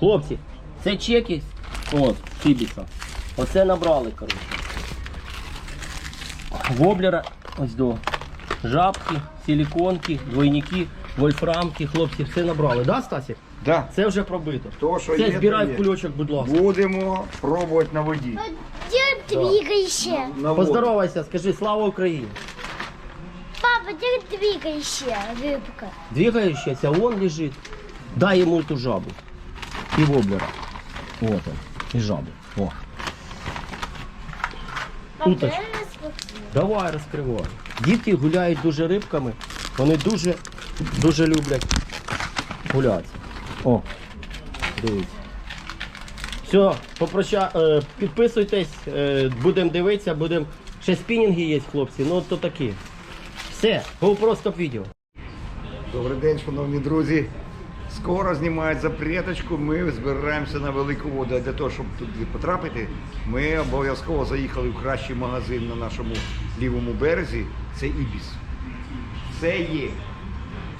Хлопці, це чеки от, Фібіса. Оце набрали, коротше. Воблера, ось до. Жабки, силіконки, двойники, вольфрамки, хлопці, все набрали, да, Стасік? Да. Це вже пробито. То, що Це є, збирай то в є. кульочок, будь ласка. Будемо пробувати на воді. Где двигайся? На воду. Поздоровайся, скажи слава Україні. Папа, где двигайся, рыбка? Двигающаяся, он лежит. Дай ему эту жабу. И воблера. Вот он. И жабу. О. Смотрю. Давай розкривай. Діти гуляють дуже рибками. Вони дуже, дуже люблять гуляти. О, дивіться. Все, попроща... е, підписуйтесь, е, будемо дивитися, будемо. Ще спінінги є, хлопці, ну то такі. Все, GoPro стоп відео. Добрий день, шановні друзі. Скоро знімають запреточку. Ми збираємося на велику воду. А для того, щоб туди потрапити, ми обов'язково заїхали в кращий магазин на нашому лівому березі. Це Ібіс. Це є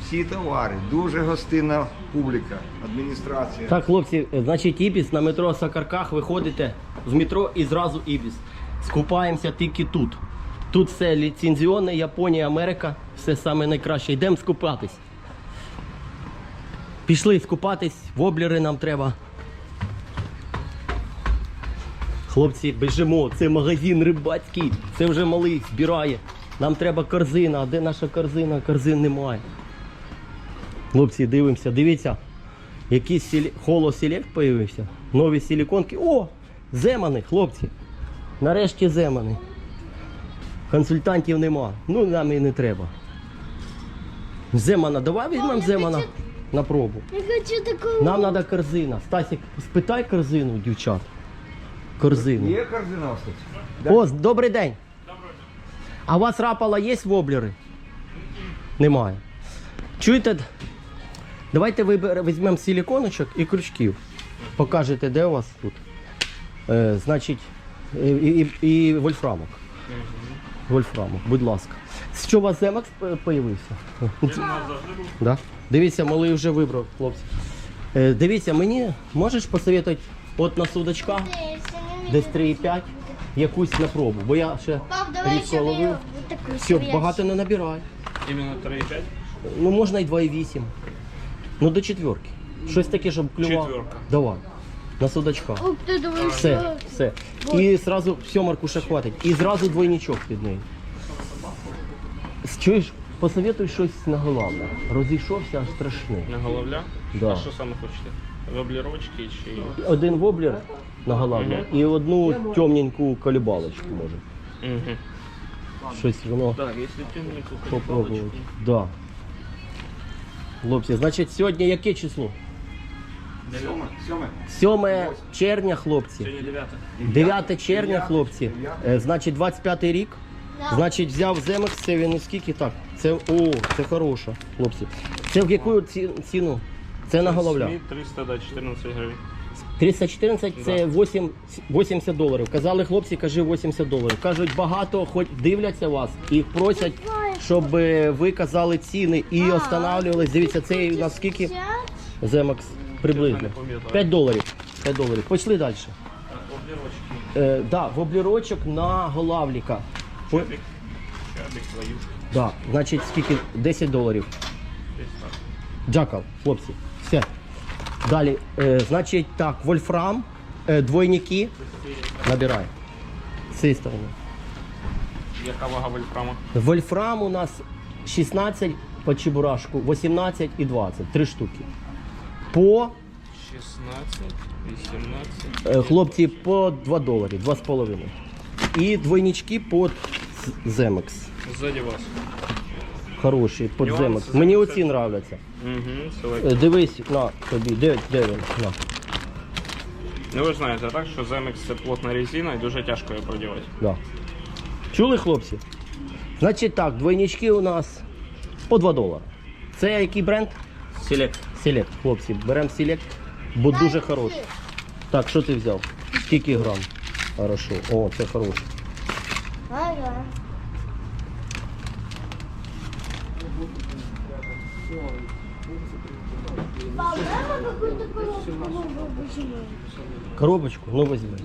всі товари, дуже гостинна публіка, адміністрація. Так, хлопці, значить, Ібіс на метро Сакарках виходите з метро і зразу Ібіс. Скупаємося тільки тут. Тут все ліцензіонне, Японія, Америка, все найкраще. Йдемо скупатись. Пішли скупатись, воблери нам треба. Хлопці, біжимо, це магазин рибацький, це вже малий збирає. Нам треба корзина, а де наша корзина? Корзин немає. Хлопці, дивимося, дивіться. Якийсь сілі... холоселект появився. Нові силіконки. О! Земани, хлопці. Нарешті земани. Консультантів нема. Ну нам і не треба. Земана, давай візьмемо земана на пробу. Я хочу такую. Нам треба корзина. Стасік, спитай корзину, дівчат. Корзину. Є корзина, кстати? О, добрий день. А у вас рапала є воблери? Немає. Чуєте? Давайте візьмемо силіконочок і крючків. Покажете, де у вас тут. Е, значить, і, і, і вольфрамок. Вольфрамок, будь ласка. Що у вас земекс появився? Да? Дивіться, малий вже вибрав, хлопці. Е, дивіться, мені можеш посоветувати от на судочка десь 3,5 якусь на пробу, бо я ще Пап, давай рідко ловив. вот такую Все, багато не набирай. Іменно 3,5? Ну можна і 2,8. Ну до четверки. Щось таке, щоб клювало. Четверка. Давай. На судачка. Ух ты, давай Все, еще. все. І зразу сьомарку ще хватить. І зразу двойничок під нею. Чуєш, посоветуй щось на головне. Розійшовся аж страшний. На головля? Да. А що саме хочете? Воблерочки чи. Один воблер на головне і одну темненьку колібалочку може. Угу. Щось воно Так, якщо темненьку попробувати. Да. Хлопці, значить сьогодні яке число? Сьоме, сьоме. 7 червня, хлопці. Сьогодні 9. 9 червня, хлопці. Е, Значить, 25 рік. Значить, взяв земекс, це він у скільки так? Це о, це хороше, хлопці. Це в яку ці- ціну? Це на головля. СМІ 300 до 14 гривень. 314 це 8, 80 доларів. Казали хлопці, кажи 80 доларів. Кажуть, багато хоч дивляться вас і просять, щоб е, ви казали ціни і останавливались. Дивіться, це у нас скільки? Земекс приблизно. 5 доларів. 5 доларів. Пішли далі. Е, да, воблерочок на голавліка. По-. Да, значить, скільки? 10 доларів. Джакал, хлопці. Все. Далі, е, значить, так, вольфрам, е, двойники. Набирай. З цієї сторони. Яка вага вольфрама? Вольфрам у нас 16 по чебурашку, 18 і 20. Три штуки. По, 16, 18. е, хлопці, по 2 долари, 2,5. І двойнички под Земекс. Ззаді вас. Хороші, под Нюанси Земекс. Мені оці нравляться. Угу, Е, Дивись на тобі, де, де він? На. Ну ви ж знаєте, так, що Zemix це плотна резина і дуже тяжко її продівати. Да. Чули, хлопці? Значить так, двойнички у нас по 2 долари. Це який бренд? Селект. Селект, хлопці, беремо селект, бо дуже хороший. Так, що ти взяв? Скільки грам? Хорошо. О, це. Ну, почему? Коробочку, ну візьми.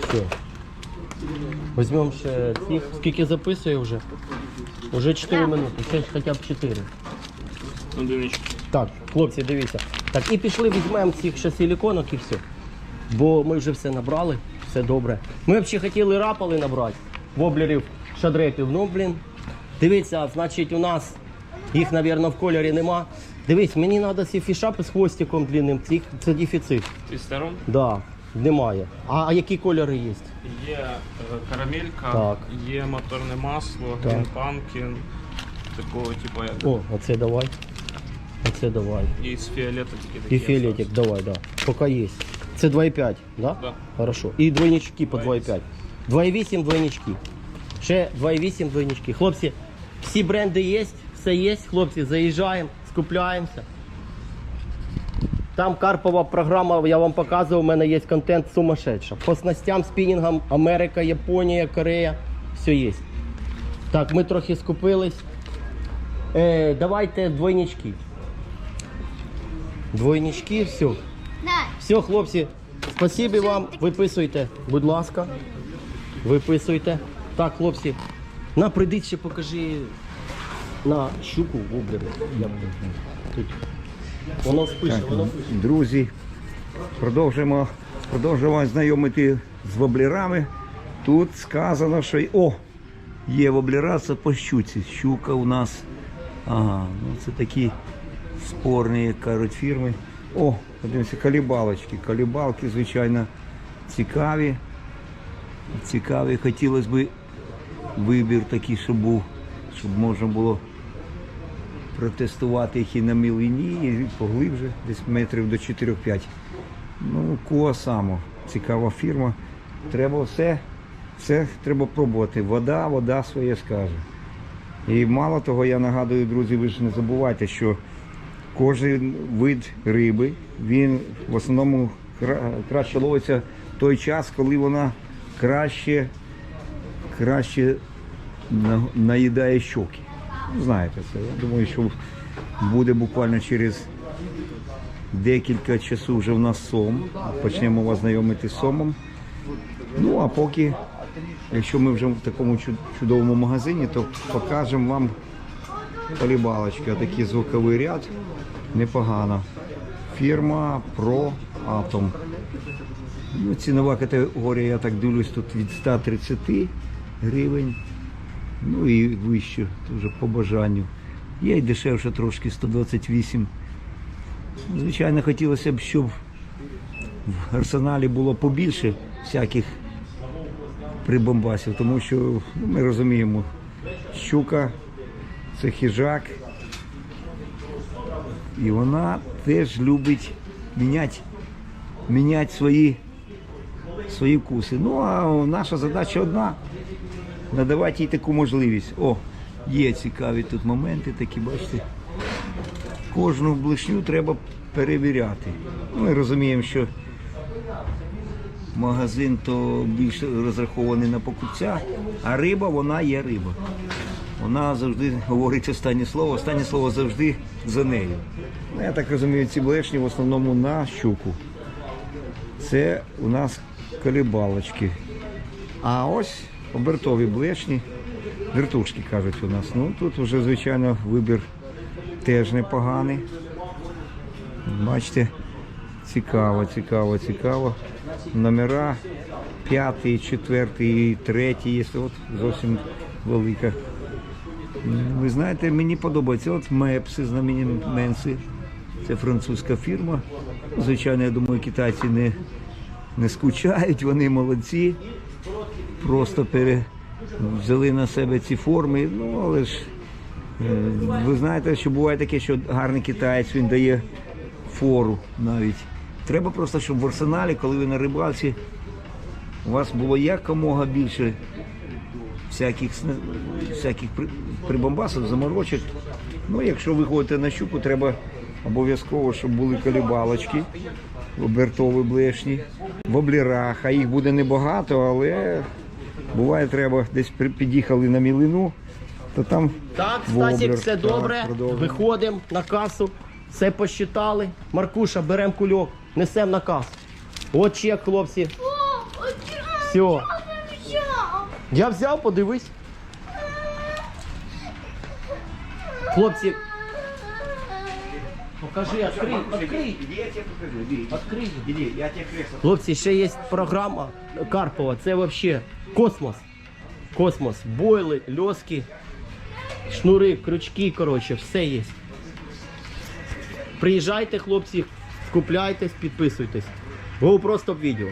Все. Візьмемо ще цих. Скільки записує вже? Уже 4 минути, ще хоча б 4. Ну, дивіться. Так, хлопці, дивіться. Так, і пішли, візьмемо цих ще силіконок і все. Бо ми вже все набрали, все добре. Ми взагалі хотіли рапали набрати, воблерів, шадрепів. Ну, блін. Дивіться, значить, у нас їх, мабуть, в кольорі нема. Дивись, мені треба ці фішапи з хвостиком длинним, це дефіцит. Твістером Да, немає. А, а які кольори є? є е, карамелька, Так. є моторне масло, Так. Green такого типу як. О, оце давай. Оце давай. І з фіолета тільки такі. І фіолетик, давай, да. Поки є. Це 2,5, да? Да. Хорошо. І двойнички по 2,5. 2,8 двойнички. Ще 2,8 двойнички. Хлопці, всі бренди є, все є. Хлопці, заїжджаємо, скупляємося. Там Карпова програма, я вам показував, у мене є контент сумасшедша. По снастям, спінінгам, Америка, Японія, Корея, все є. Так, ми трохи скупились. Е, давайте двойнички. Двойнички, все. Да. Все, хлопці, спасибі вам. Виписуйте, будь ласка. Виписуйте. Так, хлопці. На, прийдіть ще покажи на щуку тут? Тут. Воно спише, воно пише. друзі, продовжуємо, продовжуємо знайомити з воблерами. Тут сказано, що о, є воблера, це по щуці. Щука у нас. Ага, ну це такі спорні, кажуть, фірми. О, подивимося, калібалочки. Калібалки, звичайно, цікаві. Цікаві. Хотілося б вибір такий, щоб був, щоб можна було протестувати їх і на мілині, і поглибше, десь метрів до 4-5. Ну, куа само. Цікава фірма. Треба все, все треба пробувати. Вода, вода своє скаже. І мало того, я нагадую, друзі, ви ж не забувайте, що кожен вид риби, він в основному краще ловиться в той час, коли вона краще, краще наїдає щоки. Ну, Знаєте це. Я думаю, що буде буквально через декілька часу вже в нас сом. Почнемо вас знайомити з сомом. Ну а поки, якщо ми вже в такому чудовому магазині, то покажемо вам полібалочки. Такий звуковий ряд. Непогано. Фірма Pro Atom. Ну, цінова категорія, я так дивлюсь, тут від 130 гривень. Ну і вище, вже по бажанню. Є й дешевше трошки 128. Звичайно, хотілося б, щоб в арсеналі було побільше всяких прибамбасів, тому що ну, ми розуміємо, щука це хижак. І вона теж любить міняти, міняти свої, свої вкуси. Ну а наша задача одна надавати їй таку можливість. О, є цікаві тут моменти, такі, бачите. Кожну блишню треба перевіряти. Ну, Ми розуміємо, що магазин то більше розрахований на покупця, а риба вона є риба. Вона завжди говорить останнє слово, останнє слово завжди за нею. Ну, я так розумію, ці блешні в основному на щуку. Це у нас колібалочки. А ось обертові блешні, вертушки кажуть у нас. Ну тут вже, звичайно, вибір теж непоганий. Бачите, цікаво, цікаво, цікаво. Номера п'ятий, четвертий, третій є. От зовсім велика. Ви знаєте, мені подобається. От Мепси, знамені Менси. Це французька фірма. Звичайно, я думаю, китайці не, не скучають, вони молодці. Просто пере, взяли на себе ці форми. Ну, але ж е, ви знаєте, що буває таке, що гарний китаєць він дає фору навіть. Треба просто, щоб в арсеналі, коли ви на рибалці, у вас було якомога більше всяких, всяких при- прибамбасів, заморочок. Ну, якщо ви ходите на щуку, треба обов'язково, щоб були колібалочки, обертові блешні, в облірах, а їх буде небагато, але буває, треба десь під'їхали на мілину, то там Так, Стасік, все добре. Виходимо на касу. Все посчитали. Маркуша, беремо кульок, несемо на касу. От чек, хлопці. Все. Я взяв. Подивись. Хлопці, покажи, відкрий, відкрий. Иди, я тебе покажу. Иди, иди. Открий. Иди, я тебе кресло. Хлопці, ще є програма Карпова. Це взагалі космос. Космос. Бойли, льоски, шнури, крючки, коротше, все є. Приїжджайте, хлопці, купляйтесь, підписуйтесь. GoPro стоп відео.